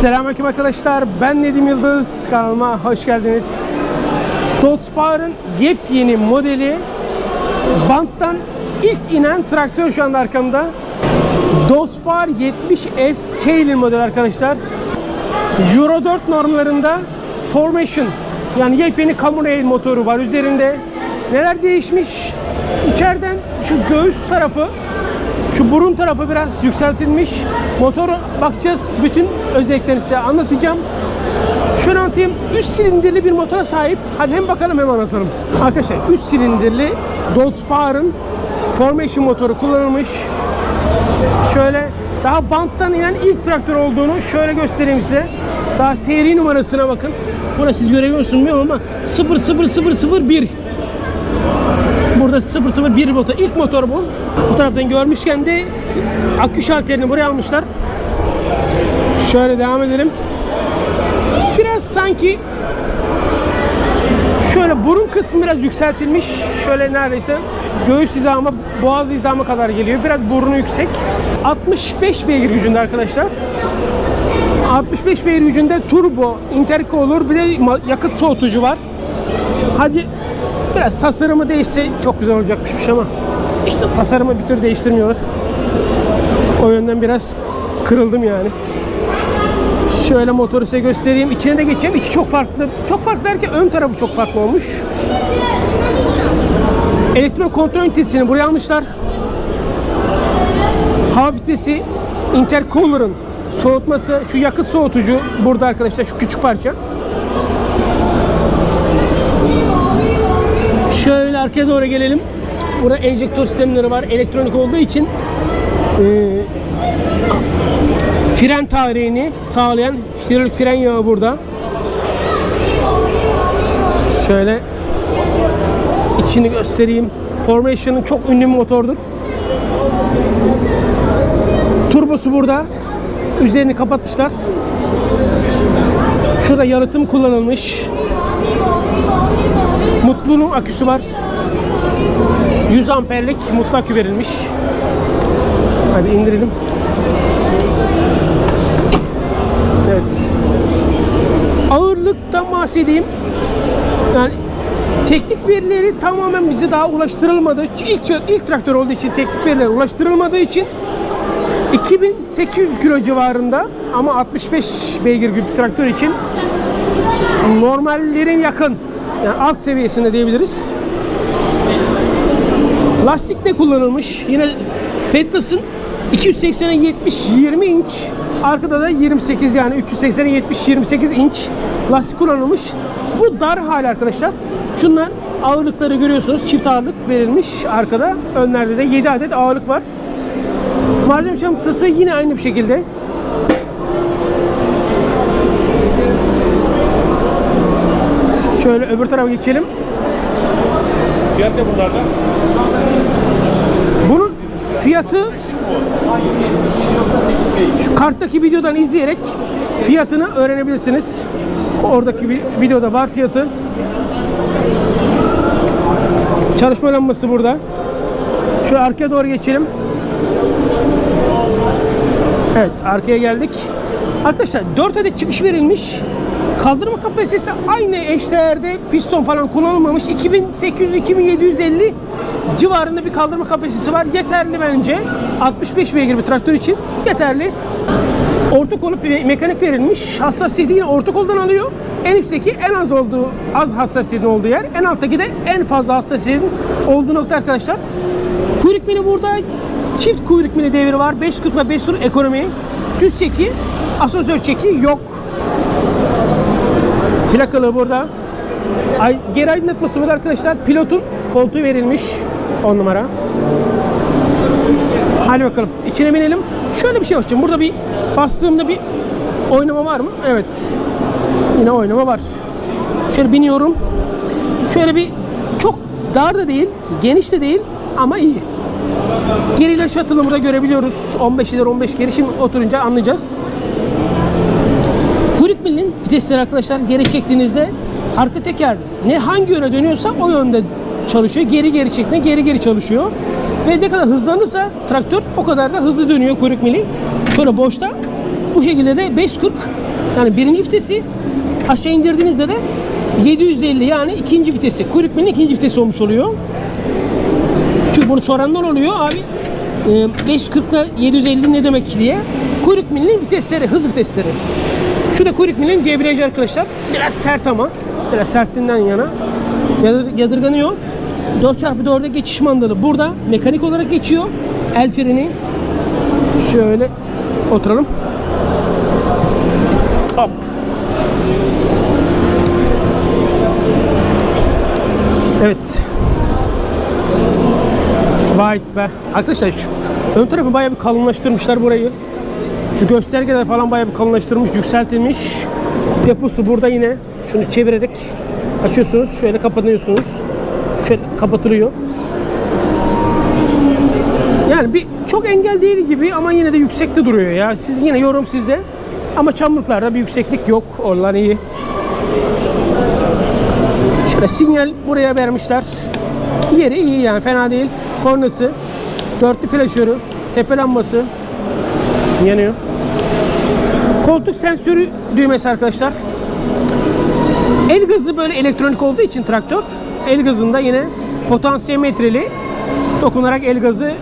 Selamünaleyküm arkadaşlar. Ben Nedim Yıldız. Kanalıma hoş geldiniz. Dodge yepyeni modeli banttan ilk inen traktör şu anda arkamda. Dodge 70F Kaylin model arkadaşlar. Euro 4 normlarında Formation yani yepyeni Common Rail motoru var üzerinde. Neler değişmiş? İçeriden şu göğüs tarafı şu burun tarafı biraz yükseltilmiş. Motoru bakacağız. Bütün özelliklerini size anlatacağım. Şunu anlatayım. 3 silindirli bir motora sahip. Hadi hem bakalım hem anlatalım. Arkadaşlar 3 silindirli Dodge Far'ın Formation motoru kullanılmış. Şöyle daha banttan inen ilk traktör olduğunu şöyle göstereyim size. Daha seri numarasına bakın. Burada siz görebiliyor musunuz bilmiyorum ama 00001 Burada 001 motor. İlk motor bu. Bu taraftan görmüşken de akü şalterini buraya almışlar. Şöyle devam edelim. Biraz sanki şöyle burun kısmı biraz yükseltilmiş. Şöyle neredeyse göğüs hizamı, boğaz hizamı kadar geliyor. Biraz burnu yüksek. 65 beygir gücünde arkadaşlar. 65 beygir gücünde turbo, intercooler bir de yakıt soğutucu var. Hadi biraz tasarımı değişse çok güzel olacakmış ama işte tasarımı bir tür değiştirmiyorlar. O yönden biraz kırıldım yani. Şöyle motoru size göstereyim. İçine de geçeceğim. İçi çok farklı. Çok farklı derken ön tarafı çok farklı olmuş. Elektron kontrol ünitesini buraya almışlar. Hava vitesi, intercooler'ın soğutması, şu yakıt soğutucu burada arkadaşlar şu küçük parça. Şöyle arkaya doğru gelelim. Burada enjektör sistemleri var. Elektronik olduğu için e, fren tarihini sağlayan hidrolik fren yağı burada. Şöyle içini göstereyim. Formation'ın çok ünlü bir motordur. Turbosu burada. Üzerini kapatmışlar. Şurada yalıtım kullanılmış. Mutlu'nun aküsü var. 100 amperlik mutlu akü verilmiş. Hadi indirelim. Evet. Ağırlıktan bahsedeyim. Yani teknik verileri tamamen bize daha ulaştırılmadı. İlk, ilk traktör olduğu için teknik veriler ulaştırılmadığı için 2800 kilo civarında ama 65 beygir bir traktör için normallerin yakın yani alt seviyesinde diyebiliriz. Lastik ne kullanılmış? Yine Petlas'ın 280'e 70 20 inç arkada da 28 yani 380'e 70 28 inç lastik kullanılmış. Bu dar hali arkadaşlar. Şunlar ağırlıkları görüyorsunuz. Çift ağırlık verilmiş arkada. Önlerde de 7 adet ağırlık var. Malzeme çantası yine aynı bir şekilde. Şöyle öbür tarafa geçelim. Fiyat ne bunlarda? Bunun fiyatı şu karttaki videodan izleyerek fiyatını öğrenebilirsiniz. Oradaki bir videoda var fiyatı. Çalışma lambası burada. Şöyle arkaya doğru geçelim. Evet arkaya geldik. Arkadaşlar 4 adet çıkış verilmiş. Kaldırma kapasitesi aynı eşdeğerde piston falan kullanılmamış. 2800-2750 civarında bir kaldırma kapasitesi var. Yeterli bence. 65 beygir bir traktör için yeterli. Orta kolu bir mekanik verilmiş. Hassasiyeti yine orta koldan alıyor. En üstteki en az olduğu az hassasiyetin olduğu yer. En alttaki de en fazla hassasiyetin olduğu nokta arkadaşlar. Kuyruk mili burada çift kuyruk mili devri var. 5 kut ve 5 tur ekonomi. Düz çeki, asansör çeki yok. Plakalı burada. Ay, geri aydınlatması burada arkadaşlar. Pilotun koltuğu verilmiş. 10 numara. Hadi bakalım. İçine binelim. Şöyle bir şey yapacağım. Burada bir bastığımda bir oynama var mı? Evet. Yine oynama var. Şöyle biniyorum. Şöyle bir çok dar da değil, geniş de değil ama iyi. Geriler shuttle'ı burada görebiliyoruz. 15 ileri 15 geri. Şimdi oturunca anlayacağız. Vitesleri arkadaşlar geri çektiğinizde arka teker ne hangi yöne dönüyorsa o yönde çalışıyor. Geri geri çektiğinde geri geri çalışıyor. Ve ne kadar hızlanırsa traktör o kadar da hızlı dönüyor kuyruk mili. Şöyle boşta Bu şekilde de 540 yani birinci vitesi aşağı indirdiğinizde de 750 yani ikinci vitesi. Kuyruk milinin ikinci vitesi olmuş oluyor. Çünkü bunu soranlar oluyor abi. E, 540 ile 750 ne demek diye. Kuyruk milinin vitesleri, hız vitesleri. Şu da kuyruk milinin debriyajı arkadaşlar. Biraz sert ama. Biraz sertliğinden yana. Yadır, yadırganıyor. 4x4'e geçiş mandalı burada mekanik olarak geçiyor. El freni. Şöyle oturalım. Hop. Evet. Vay be. Arkadaşlar şu ön tarafı bayağı bir kalınlaştırmışlar burayı. Şu göstergeler falan bayağı bir kalınlaştırmış, yükseltilmiş. Deposu burada yine. Şunu çevirerek açıyorsunuz. Şöyle kapatıyorsunuz. Şöyle kapatılıyor. Yani bir çok engel değil gibi ama yine de yüksekte duruyor ya. Siz yine yorum sizde. Ama çamurluklarda bir yükseklik yok. Onlar iyi. Şöyle sinyal buraya vermişler. Yeri iyi yani fena değil. Kornası, dörtlü flaşörü, tepe lambası yanıyor. Koltuk sensörü düğmesi arkadaşlar. El gazı böyle elektronik olduğu için traktör el gazında yine potansiyometreli dokunarak el gazı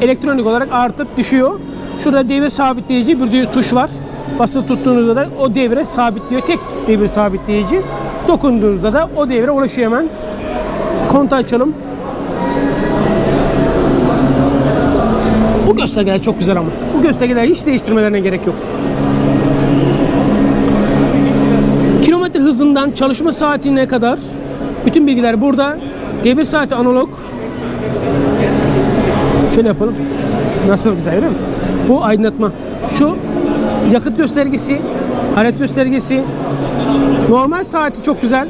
elektronik olarak artıp düşüyor. Şurada devir sabitleyici bir tuş var. Basılı tuttuğunuzda da o devre sabitliyor. Tek devir sabitleyici. Dokunduğunuzda da o devre ulaşıyor hemen. Kontağı açalım. Bu göstergeler çok güzel ama. Bu göstergeler hiç değiştirmelerine gerek yok. Hızından çalışma saatine kadar bütün bilgiler burada. Devir saati analog. Şöyle yapalım. Nasıl güzel değil mi? Bu aydınlatma. Şu yakıt göstergesi, hareket göstergesi, normal saati çok güzel.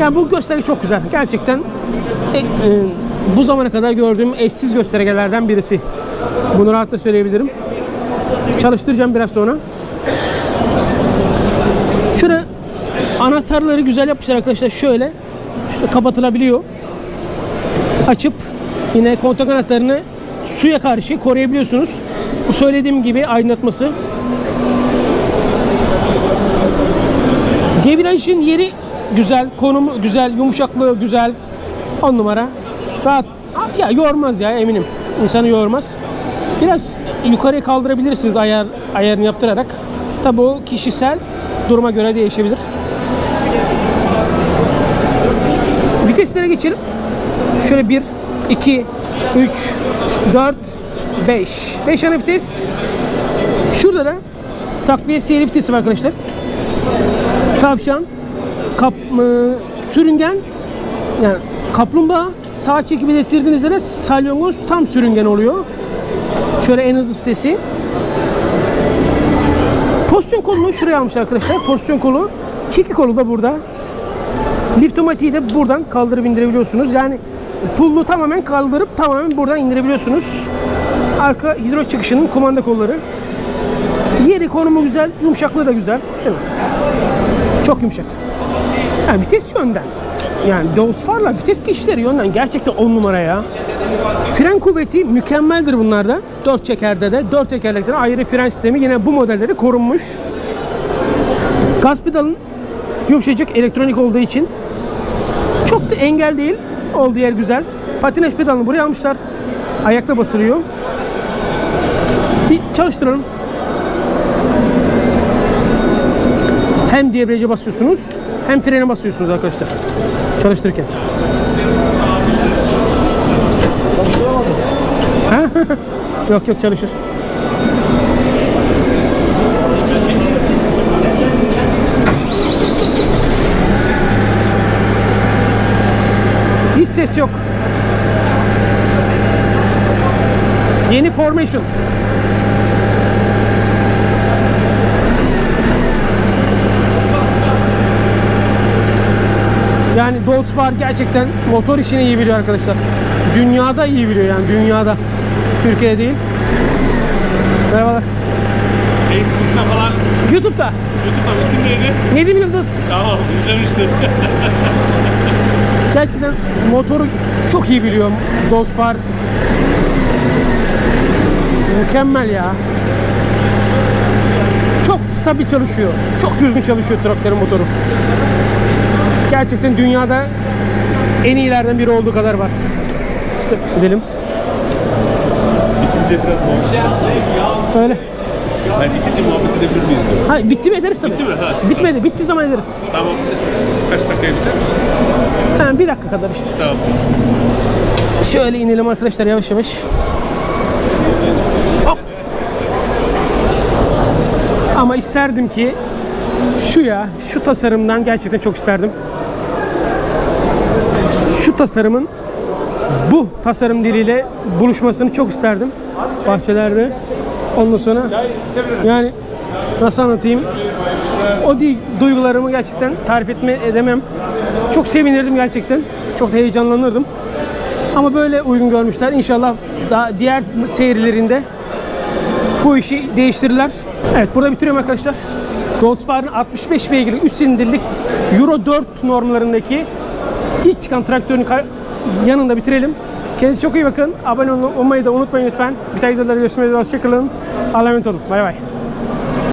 Yani bu gösterge çok güzel. Gerçekten e, e, bu zamana kadar gördüğüm eşsiz göstergelerden birisi. Bunu rahatla söyleyebilirim. Çalıştıracağım biraz sonra. Şurada anahtarları güzel yapmışlar arkadaşlar. Şöyle. Şöyle kapatılabiliyor. Açıp yine kontak anahtarını suya karşı koruyabiliyorsunuz. Bu söylediğim gibi aydınlatması. Debriyajın yeri güzel, konumu güzel, yumuşaklığı güzel. 10 numara. Rahat. Ya yormaz ya eminim. İnsanı yormaz. Biraz yukarıya kaldırabilirsiniz ayar ayarını yaptırarak. Tabi o kişisel duruma göre değişebilir. Viteslere geçelim. Şöyle 1, 2, 3, 4, 5. 5 ana vites. Şurada da takviye seyir vitesi var arkadaşlar. Tavşan, kap, ıı, sürüngen, yani kaplumbağa sağ çekimi ettirdiğinizde de salyangoz tam sürüngen oluyor. Şöyle en hızlı vitesi. Pozisyon kolunu şuraya almışlar arkadaşlar. Pozisyon kolu. Çeki kolu da burada. Liftomatiği de buradan kaldırıp indirebiliyorsunuz. Yani pullu tamamen kaldırıp tamamen buradan indirebiliyorsunuz. Arka hidro çıkışının kumanda kolları. Yeri konumu güzel, yumuşaklığı da güzel. Şöyle. Çok yumuşak. Yani vites yönden. Yani Dolsfar'la vites geçişleri yönden gerçekten 10 numara ya. Fren kuvveti mükemmeldir bunlarda. 4 çekerde de 4 tekerlekte de ayrı fren sistemi yine bu modelleri korunmuş. Gaz pedalın yumuşacık elektronik olduğu için çok da engel değil. Olduğu yer güzel. Patinaj pedalını buraya almışlar. Ayakla basılıyor. Bir çalıştıralım. Hem debriyaja basıyorsunuz hem frene basıyorsunuz arkadaşlar. Çalıştırırken. Ha? yok yok çalışır. Hiç ses yok. Yeni formation. Yani Dolsfar gerçekten motor işini iyi biliyor arkadaşlar. Dünyada iyi biliyor yani dünyada. Türkiye'de değil. Merhabalar. Facebook'ta falan YouTube'da YouTube'da isim neydi? Nedim Yıldız. Tamam izlemiştim. Gerçekten motoru çok iyi biliyor Dolsfar. Mükemmel ya. Çok stabil çalışıyor. Çok düzgün çalışıyor traktörün motoru. Gerçekten dünyada en iyilerden biri olduğu kadar var. İşte gidelim. İkinci biraz. Öyle. Yani ikinci muhabbet edebilir miyiz diyor. Ha bitti mi ederiz tabii. Bitti mi? Ha. Bitmedi. Bitti zaman ederiz. Tamam. Kaç dakika yapacak? Ha, bir dakika kadar işte. Tamam. Şöyle inelim arkadaşlar yavaş yavaş. Hop. Ama isterdim ki şu ya, şu tasarımdan gerçekten çok isterdim. Şu tasarımın bu tasarım diliyle buluşmasını çok isterdim bahçelerde. Ondan sonra yani nasıl anlatayım? O değil, duygularımı gerçekten tarif etme edemem. Çok sevinirdim gerçekten. Çok da heyecanlanırdım. Ama böyle uygun görmüşler. İnşallah daha diğer serilerinde bu işi değiştirirler. Evet burada bitiriyorum arkadaşlar. Volkswagen 65 beygirlik 3 silindirlik Euro 4 normlarındaki ilk çıkan traktörün yanında bitirelim. Kendinize çok iyi bakın. Abone olmayı da unutmayın lütfen. Bir videolarda görüşmek üzere. Hoşçakalın. Allah'a emanet olun. Bay bay.